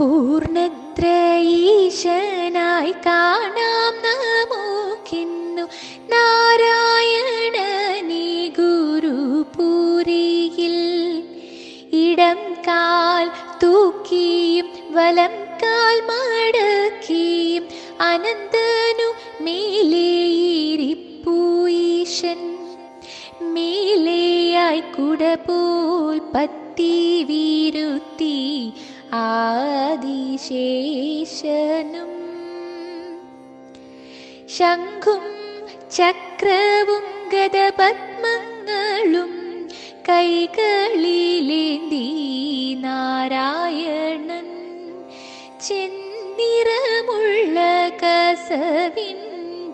പൂർണത്ര ഈശനായി കാണാം നമുക്കിന്നു. നാരായണനീ ഗുരുപൂരിയിൽ ഇടം കാൽ തൂക്കിയും വലം കാൽ മടക്കിയും അനന്തനു മേലേയിരിപ്പൂഈശൻ മേലെയായി കുടപോൽ പത്തി വീരുത്തി ആദിശേഷനും. ശംഖും ചക്രവും ഗതപത്മങ്ങളും കൈകളിലേന്തി നാരായണൻ. ചെന്നിറമുള്ള കസവിൻ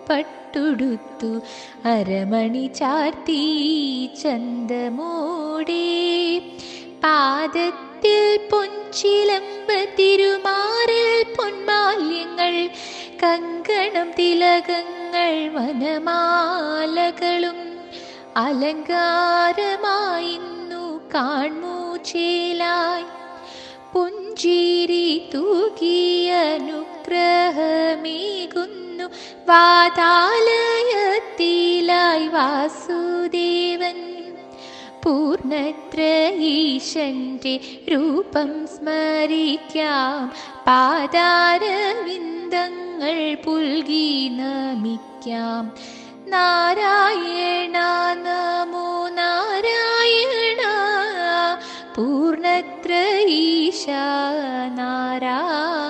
പട്ടുടുത്തു അരമണി ചാർത്തി ചന്തമോടെ. പാദത്തിൽ പൊൻചിലമ്പ് തിരുമാറിൽ പൊന്മാല്യങ്ങൾ കങ്കണം തിലകങ്ങൾ വനമാലകളും അലങ്കാരമായിന്നു കാൺമൂച്ചേലായി. പുഞ്ചീരി പുഞ്ചിരി തൂകിയ അനുഗ്രഹമേകുന്നു വാതാലയത്തിലായി വാസുദേവൻ പൂർണത്ര ഈശന്റെ രൂപം സ്മരിക്കാം. പാതാരവിന്ദങ്ങൾ പുൽകി നമിക്കാം. നാരായണ നമോ നാരായണ പൂർണത്ര ഈശ നാരായണ